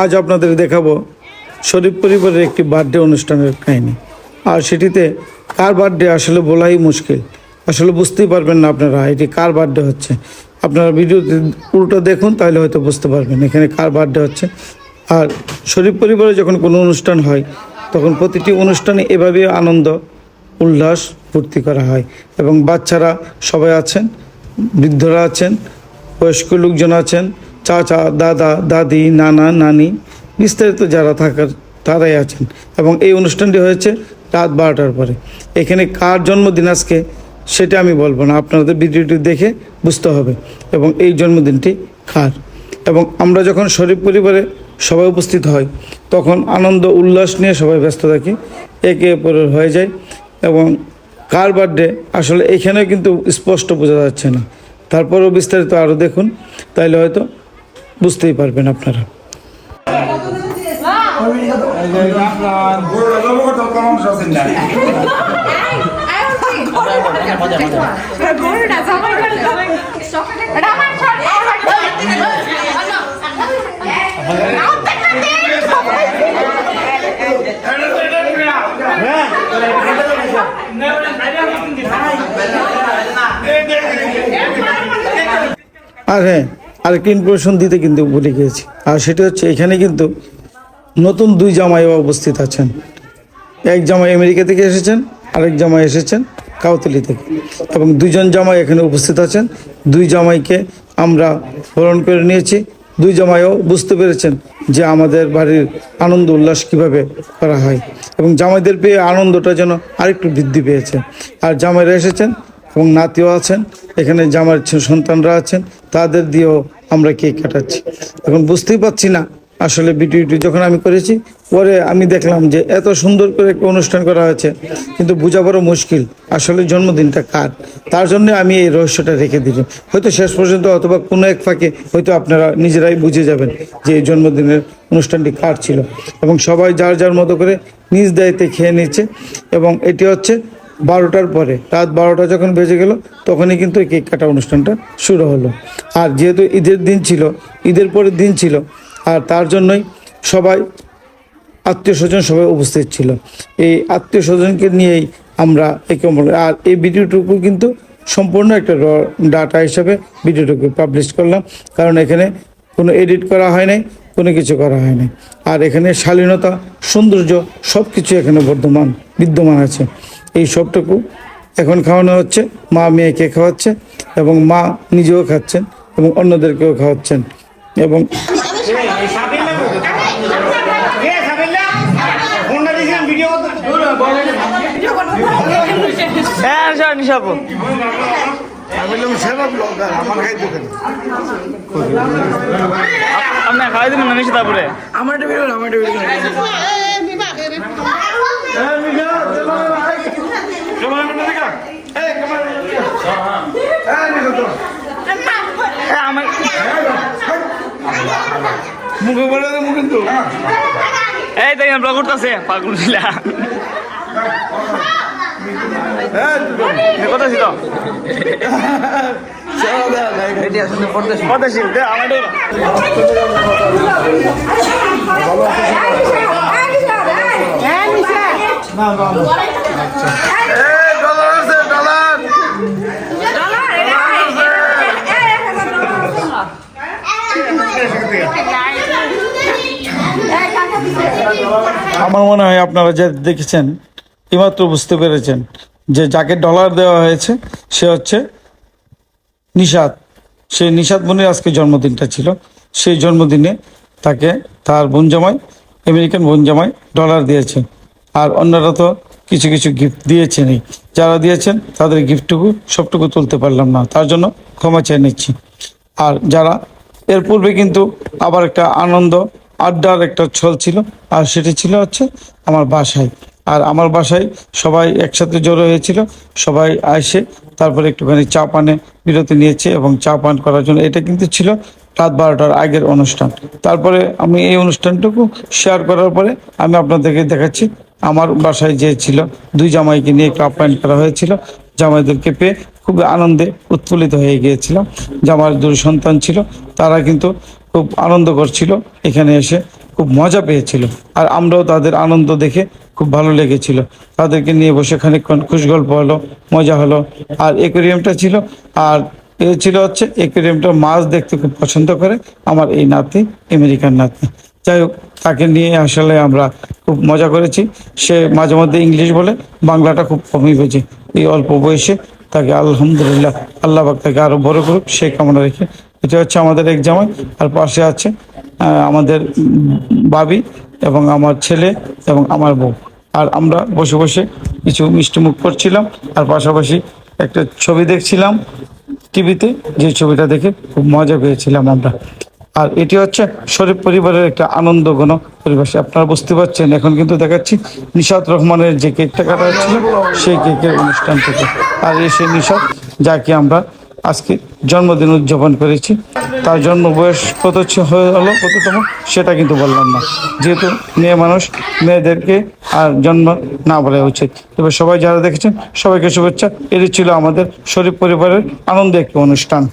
আজ আপনাদের দেখাবো শরীফ পরিবারের একটি বার্থডে অনুষ্ঠানের কাহিনী। আর সেটিতে কার বার্থডে আসলে বলাই মুশকিল। আসলে বুঝতেই পারবেন না আপনারা এটি কার বার্থডে হচ্ছে। আপনারা ভিডিওতে পুরোটা দেখুন, তাহলে হয়তো বুঝতে পারবেন এখানে কার বার্থডে হচ্ছে। আর শরীফ পরিবারে যখন কোনো অনুষ্ঠান হয়, তখন প্রতিটি অনুষ্ঠানে এভাবে আনন্দ, উল্লাস ফুর্তি করা হয়। এবং বাচ্চারা সবাই আছেন, বৃদ্ধরা আছেন, বয়স্ক লোকজন আছেন চাচা, দাদা, দাদি, নানা, নানি, বিস্তারিত যারা থাকার তারাই আছেন। এবং এই অনুষ্ঠানটি হয়েছে রাত বারোটার পরে। এখানে কার জন্মদিন আজকে সেটা আমি বলব না। আপনাদের ভিডিওটি দেখে বুঝতে হবে। এবং এই জন্মদিনটি কার? এবং আমরা যখন শরীফ পরিবারে সবাই উপস্থিত হয়, তখন আনন্দ, উল্লাস নিয়ে সবাই ব্যস্ত থাকি। একে অপরের হয়ে যায় এবং কার বার্থডে আসলে এখানেও কিন্তু স্পষ্ট বোঝা যাচ্ছে না। তারপরেও বিস্তারিত আরও দেখুন। তাইলে হয়তো বুঝতেই পারবেন আপনারা। আমার আর হ্যাঁ আরেকটি ইনফরমেশন দিতে কিন্তু ভুলে গিয়েছি। আর সেটা হচ্ছে এখানে কিন্তু নতুন দুই জামাইও উপস্থিত আছেন। এক জামাই আমেরিকা থেকে এসেছেন, আরেক জামাই এসেছেন কাউতলি থেকে। এবং দুজন জামাই এখানে উপস্থিত আছেন। দুই জামাইকে আমরা বরণ করে নিয়েছি। দুই জামাইও বুঝতে পেরেছেন যে আমাদের বাড়ির আনন্দ উল্লাস কীভাবে করা হয়। এবং জামাইদের পেয়ে আনন্দটা যেন আরেকটু বৃদ্ধি পেয়েছে। আর জামাইরা এসেছেন এবং নাতিও আছেন, এখানে জামার সন্তানরা আছেন, তাদের দিয়েও আমরা কেক কাটাচ্ছি। এখন বুঝতেই পারছি না আসলে ভিডিওটি যখন আমি করেছি, পরে আমি দেখলাম যে এত সুন্দর করে একটা অনুষ্ঠান করা হয়েছে, কিন্তু বোঝা বড় মুশকিল, আসলে জন্মদিনটা কার? তার জন্য আমি এই রহস্যটা রেখে দিলাম হয়তো শেষ পর্যন্ত অথবা কোনো এক ফাঁকে হয়তো আপনারা নিজেরাই বুঝে যাবেন যে এই জন্মদিনের অনুষ্ঠানটি কার ছিল। এবং সবাই যার যার মতো করে নিজ দায়িত্বে খেয়ে নিচ্ছে, এবং এটি হচ্ছে বারোটার পরে, রাত বারোটা যখন বেজে গেল, তখনই কিন্তু এই কেক কাটা অনুষ্ঠানটা শুরু হলো। আর যেহেতু ঈদের দিন ছিল, ঈদের পরের দিন ছিল, আর তার জন্যই সবাই, আত্মীয় স্বজন সবাই উপস্থিত ছিল। এই আত্মীয় স্বজনকে নিয়েই আমরা একে আর এই ভিডিওটুকু কিন্তু সম্পূর্ণ একটা ডাটা হিসাবে ভিডিওটুকু পাবলিশ করলাম। কারণ এখানে কোনো এডিট করা হয় নাই, কোনো কিছু করা হয় নাই। আর এখানে শালীনতা, সৌন্দর্য সব কিছু এখানে বর্ধমান, বিদ্যমান আছে। এই সবটুকু এখন খাওয়ানো হচ্ছে। মা মেয়েকে খাওয়াচ্ছে এবং মা নিজেও খাচ্ছেন এবং অন্যদেরকেও খাওয়াচ্ছেন এবং হ্যাঁ সব নিশাব আপনার খাওয়াই দেবেন না নিশা তারপরে আমার একটা ভিডিও আমার একটা ভিডিও হ্যাঁ, আমার মুখে বলে মুখে তো এই দেখেন ব্লগ করতেছে পাগল ছিলা কথা ছিল আমার আমার মনে হয় আপনারা যে দেখেছেন এইমাত্র বুঝতে পেরেছেন যে যাকে ডলার দেওয়া হয়েছে, সে হচ্ছে নিষাদ সেই নিষাদ বোনের আজকে জন্মদিনটা ছিল। সেই জন্মদিনে তাকে তার বোন জামাই, আমেরিকান বোন জামাই ডলার দিয়েছে। আর অন্যরা তো কিছু কিছু গিফট দিয়েছেনই। যারা দিয়েছেন, তাদের গিফটটুকু সবটুকু তুলতে পারলাম না। তার জন্য ক্ষমা চেয়ে নিচ্ছি। আর যারা, এর পূর্বে কিন্তু আবার একটা আনন্দ আড্ডার একটা ছল ছিল, আর সেটি ছিল হচ্ছে আমার বাসায়। আর আমার বাসায় সবাই একসাথে জড়ো হয়েছিল, সবাই আসে তারপরে একটুখানি চা পানে বিরতি নিয়েছে এবং চা পান করার জন্য। এটা কিন্তু ছিল রাত বারোটার আগের অনুষ্ঠান। তারপরে আমি এই অনুষ্ঠানটুকু শেয়ার করার পরে আমি আপনাদেরকে দেখাচ্ছি, আমার বাসায় যে ছিল, দুই জামাইকে নিয়ে একটু আপ্যায়ন করা হয়েছিল। জামাইদেরকে পেয়ে খুব আনন্দে উৎফুল্লিত হয়ে গিয়েছিলাম। জামার দুই সন্তান ছিল, তারা কিন্তু খুব আনন্দ করছিল, এখানে এসে খুব মজা পেয়েছিল। আর আমরাও তাদের আনন্দ দেখে খুব ভালো লেগেছিল। তাদেরকে নিয়ে বসে খানিকক্ষণ খুশ গল্প হলো, মজা হলো। আর একুরিয়ামটা ছিল, আর এ ছিল হচ্ছে একুরিয়ামটা মাছ দেখতে খুব পছন্দ করে আমার এই নাতি আমেরিকান নাতি। যাই হোক, তাকে নিয়ে আসলে আমরা খুব মজা করেছি। সে মাঝে মধ্যে ইংলিশ বলে, বাংলাটা খুব কমই বোঝে। এই অল্প বয়সে তাকে আলহামদুলিল্লাহ, আল্লাহ তাকে আরও বড় করুক সেই কামনা রেখে এটা হচ্ছে আমাদের এক জামাই আর পাশে আছে আমাদের বাবি এবং আমার ছেলে এবং আমার বউ। আর আমরা বসে বসে কিছু মিষ্টি মুখ করছিলাম, আর পাশাপাশি একটা ছবি দেখছিলাম টিভিতে, যে ছবিটা দেখে খুব মজা পেয়েছিলাম আমরা। আর এটি হচ্ছে শরীফ পরিবারের একটা আনন্দ ঘন পরিবেশ। আপনারা বুঝতে পারছেন, এখন কিন্তু দেখাচ্ছি নিশাত রহমানের যে কেকটা কাটা হচ্ছিল, সেই কেকের অনুষ্ঠান থেকে। আর এসে নিশাত, যাকে আমরা আজকে জন্মদিন উদযাপন করেছি। তার জন্ম বয়স কত হয়ে হলো কততম? সেটা কিন্তু বললাম না। যেহেতু মেয়ে মানুষ, মেয়েদেরকে আর জন্ম না বলা উচিত। এবার সবাই যারা দেখেছেন, সবাইকে শুভেচ্ছা। এটি ছিল আমাদের শরীফ পরিবারের আনন্দ একটি অনুষ্ঠান।